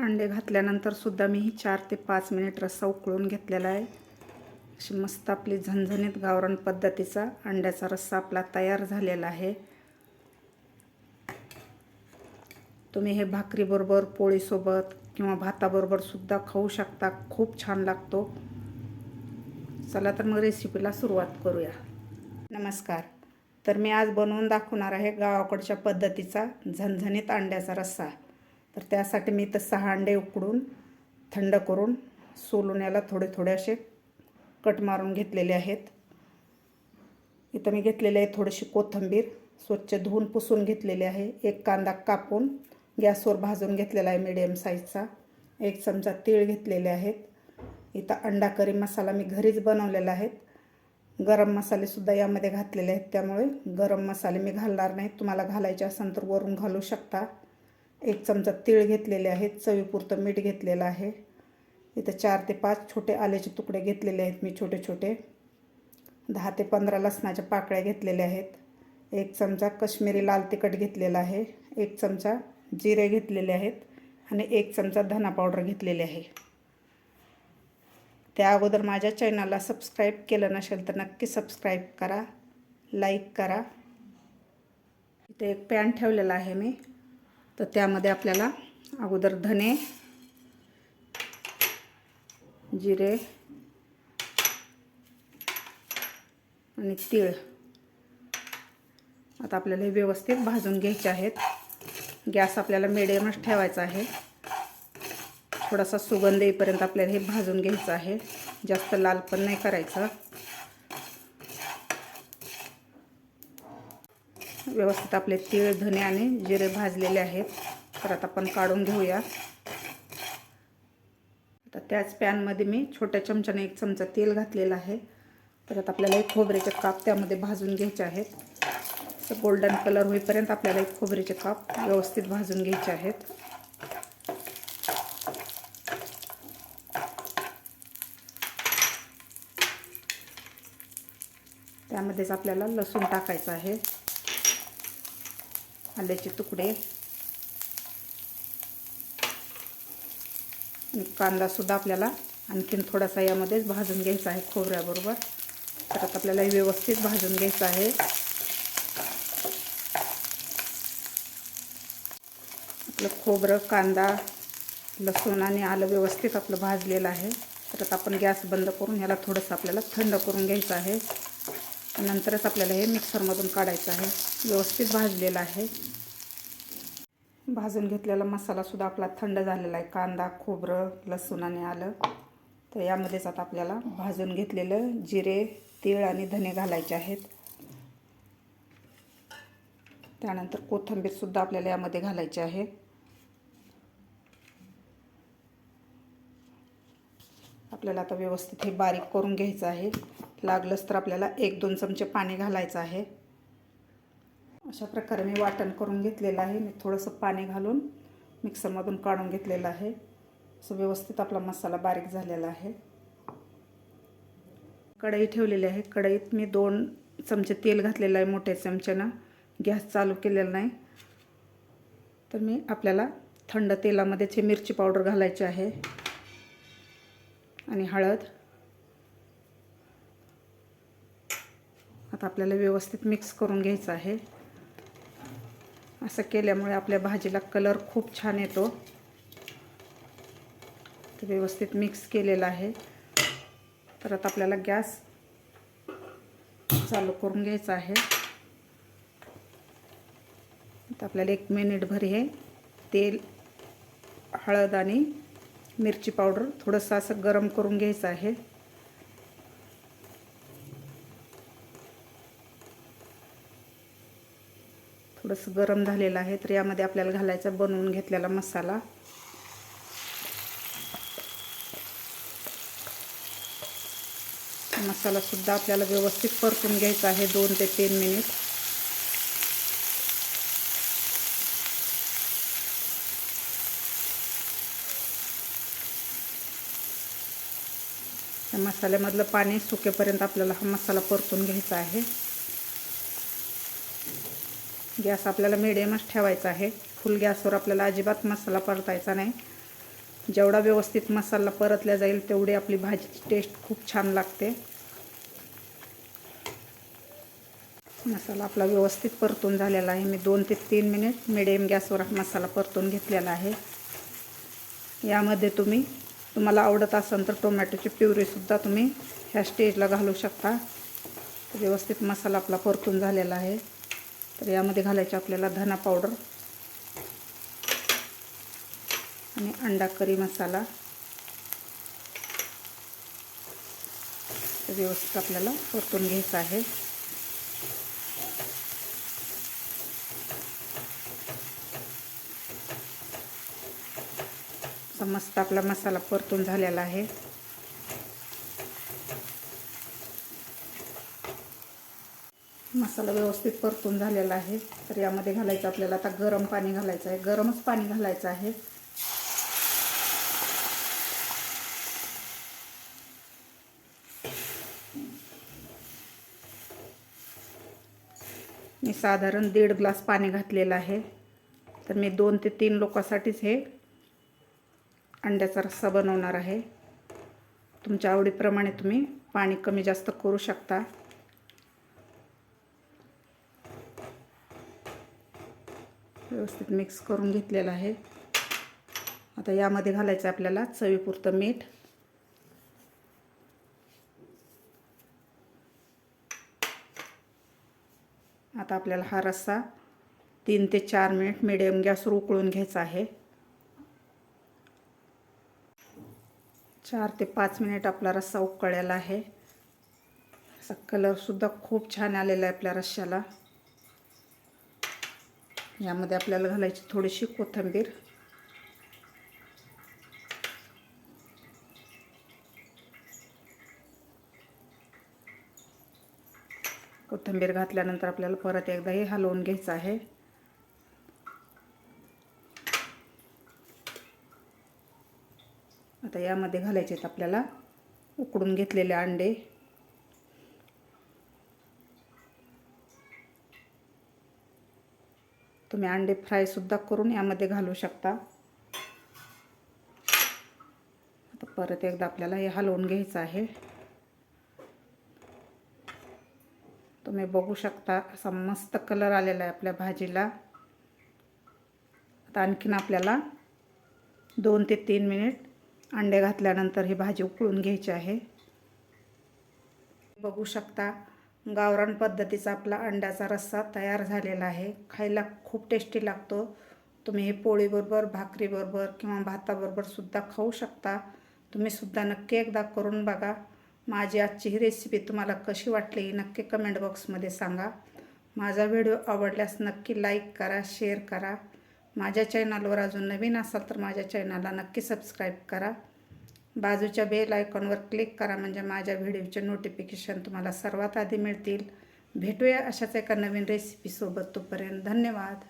अंडे घातल्यानंतर सुद्धा मी ही चार ते पाच मिनिट रस्सा उकळून घेतलेला आहे. अशी मस्त आपली झणझणीत गावरान पद्धतीचा अंड्याचा रस्सा आपला तयार झालेला आहे. तुम्ही हे भाकरीबरोबर पोळीसोबत किंवा भाताबरोबर सुद्धा खाऊ शकता. खूप छान लागतो. चला तर मग रेसिपीला सुरुवात करूया. नमस्कार. तर मी आज बनवून दाखवणार आहे गावाकडच्या पद्धतीचा झणझणीत अंड्याचा रस्सा. तर त्यासाठी मी तर सहा अंडे उकडून थंड करून सोलून याला थोडे थोडे असे कट मारून घेतलेले आहेत. इथं मी घेतलेले आहे थोडीशी कोथिंबीर स्वच्छ धुवून पुसून घेतलेली आहे. एक कांदा कापून गॅसवर भाजून घेतलेला आहे मिडियम साईजचा एक चमचा तीळ घेतलेले आहेत. इथं अंडा करी मसाला मी घरीच बनवलेला आहे. गरम मसालेसुद्धा यामध्ये घातलेले आहेत. त्यामुळे गरम मसाले मी घालणार नाही. तुम्हाला घालायचे असेल तर वरून घालू शकता. एक चमचा तीळ घेतलेले आहेत चवीपुरतं मीठ घेतलेलं आहे. इथं चार ते पाच छोटे आल्याचे तुकडे घेतलेले आहेत मी छोटे छोटे. दहा ते पंधरा लसणाच्या पाकळ्या घेतलेल्या आहेत. एक चमचा कश्मीरी लाल तिखट घेतलेला आहे. एक चमचा जिरे घेतलेले आहेत आणि एक चमचा धना पावडर घेतलेले आहे. त्या अगोदर माझ्या चॅनलला सबस्क्राईब केलं नसेल तर नक्की सबस्क्राईब करा लाईक करा. इथे एक पॅन ठेवलेला आहे मी. तर त्यामध्ये आपल्याला अगोदर धने जिरे आणि तीळ. आता आपल्याला हे व्यवस्थित भाजून घ्यायचे आहेत. गॅस आपल्याला मिडियमच ठेवायचा आहे. थोडासा सुगंध येईपर्यंत आपल्याला हे भाजून घ्यायचं आहे. जास्त लाल पण नाही करायचं. व्यवस्थित आपले तीळ धने आणि जिरे भाजलेले आहेत. तर आता आपण काढून घेऊया. आता त्याच पॅनमध्ये मी छोट्या चमच्याने एक चमचा तेल घातलेलं आहे. तर आता आपल्याला एक खोबऱ्याचे काप त्यामध्ये भाजून घ्यायचे आहेत. तर गोल्डन कलर होईपर्यंत आपल्याला एक खोबऱ्याचे काप व्यवस्थित भाजून घ्यायचे आहेत. त्यामध्येच आपल्याला लसूण टाकायचं आहे. आल्याचे तुकडे. कांदासुद्धा आपल्याला आणखीन थोडासा यामध्येच भाजून घ्यायचा आहे खोबऱ्याबरोबर. तर आता आपल्याला व्यवस्थित भाजून घ्यायचं आहे. आपलं खोबरं कांदा लसूण आणि आलं व्यवस्थित आपलं भाजलेलं आहे. तर आता आपण गॅस बंद करून ह्याला थोडंसं आपल्याला थंड करून घ्यायचं आहे. नंतरच आपल्याला हे मिक्सरमधून काढायचं आहे. व्यवस्थित भाजलेलं आहे. भाजून घेतलेला मसालासुद्धा आपला थंड झालेला आहे. कांदा खोबरं लसूण आणि आलं. तर यामध्येच आता आपल्याला भाजून घेतलेलं जिरे तीळ आणि धने घालायचे आहेत. त्यानंतर कोथिंबीरसुद्धा आपल्याला यामध्ये घालायची आहे. आपल्याला आता व्यवस्थित हे बारीक करून घ्यायचं आहे. लागलंच तर आपल्याला एक दोन चमचे पाणी घालायचं आहे. अशा प्रकारे मी वाटण करून घेतलेलं आहे. मी थोडंसं पाणी घालून मिक्सरमधून काढून घेतलेलं आहे. असं व्यवस्थित आपला मसाला बारीक झालेला आहे. कढई ठेवलेली आहे. कढईत मी दोन चमचे तेल घातलेलं आहे मोठ्या चमच्यानं. गॅस चालू केलेला नाही. तर मी आपल्याला थंड तेलामध्येच हे मिरची पावडर घालायची आहे आणि हळद आता आपल्याला व्यवस्थित मिक्स करून घ्यायचं आहे. असं केल्यामुळे आपल्या भाजीला कलर खूप छान येतो. तर व्यवस्थित मिक्स केलेला आहे. तर आता आपल्याला गॅस चालू करून घ्यायचा आहे. आता आपल्याला एक मिनिटभर हे तेल हळद आणि मिरची पावडर थोडंसं असं गरम करून घ्यायचं आहे. बस गरम झालेला आहे तर यामध्ये आपल्याला घालायचा बनवून घेतलेला मसाला. मसालासुद्धा आपल्याला व्यवस्थित परतून घ्यायचा आहे दोन ते तीन मिनिट. मसाल्यामधलं पाणी सुकेपर्यंत आपल्याला हा मसाला परतून घ्यायचा आहे. गॅस आपल्याला मिडियमच ठेवायचा आहे. फुल गॅसवर आपल्याला अजिबात मसाला परतायचा नाही. जेवढा व्यवस्थित मसाला परतला जाईल तेवढी आपली भाजीची टेस्ट खूप छान लागते. मसाला आपला व्यवस्थित परतून झालेला आहे. मी दोन ते तीन मिनिट मिडियम गॅसवर मसाला परतून घेतलेला आहे. यामध्ये तुम्ही तुम्हाला आवडत असेल तर टोमॅटोची प्युरीसुद्धा तुम्ही ह्या स्टेजला घालू शकता. व्यवस्थित मसाला आपला परतून झालेला आहे. तर यामध्ये घालायचे आपल्याला धना पावडर आणि अंडा करी मसाला. व्यवस्थित आपल्याला परतून घ्यायचं आहे. मस्त आपला मसाला परतून झालेला आहे. मसाला व्यवस्थित परतून झालेला आहे. तर यामध्ये घालायचं आपल्याला आता गरम पाणी घालायचं आहे. गरमच पाणी घालायचं आहे. मी साधारण दीड ग्लास पाणी घातलेलं आहे. तर मी दोन ते तीन लोकांसाठीच हे अंड्याचा रस्सा बनवणार आहे. तुमच्या आवडीप्रमाणे तुम्ही पाणी कमी जास्त करू शकता. व्यवस्थित मिक्स करून घेतलेलं आहे. आता यामध्ये घालायचं आपल्याला चवीपुरतं मीठ. आता आपल्याला हा रस्सा तीन ते चार मिनिट मिडियम गॅसवर उकळून घ्यायचा आहे. चार ते पाच मिनिट आपला रस्सा उकळलेला आहे. असा कलरसुद्धा खूप छान आलेला आहे आपल्या रश्श्याला यामध्ये आपल्याला घालायची थोडीशी कोथिंबीर. कोथिंबीर घातल्यानंतर आपल्याला परत एकदा हे हलवून घ्यायचं आहे. आता यामध्ये घालायचे आहेत आपल्याला उकडून घेतलेले अंडे. तुम्ही अंडे फ्रायसुद्धा करून यामध्ये घालू शकता. आता परत एकदा आपल्याला हे हलवून घ्यायचं आहे. तुम्ही बघू शकता असा मस्त कलर आलेला आहे आपल्या भाजीला. आता आणखीन आपल्याला दोन ते तीन मिनिट अंडे घातल्यानंतर ही भाजी उकळून घ्यायची आहे. बघू शकता गावरान पद्धतीचा आपला अंड्याचा रस्सा तयार झालेला आहे. खायला खूप टेस्टी लागतो. तुम्ही हे पोळीबरोबर भाकरीबरोबर किंवा भाताबरोबर सुद्धा खाऊ शकता. तुम्ही सुद्धा नक्की एकदा करून बघा. माझी आजची ही रेसिपी तुम्हाला कशी वाटली ही नक्की कमेंट बॉक्समध्ये सांगा. माझा व्हिडिओ आवडल्यास नक्की लाईक करा शेअर करा. माझ्या चॅनलवर अजून नवीन असाल तर माझ्या चॅनलला नक्की सबस्क्राईब करा. बाजूच्या बेल आयकॉनवर क्लिक करा म्हणजे माझ्या व्हिडिओचे नोटिफिकेशन तुम्हाला सर्वात आधी मिळतील. भेटूया अशाच एका नवीन रेसिपीसोबत तोपर्यंत धन्यवाद.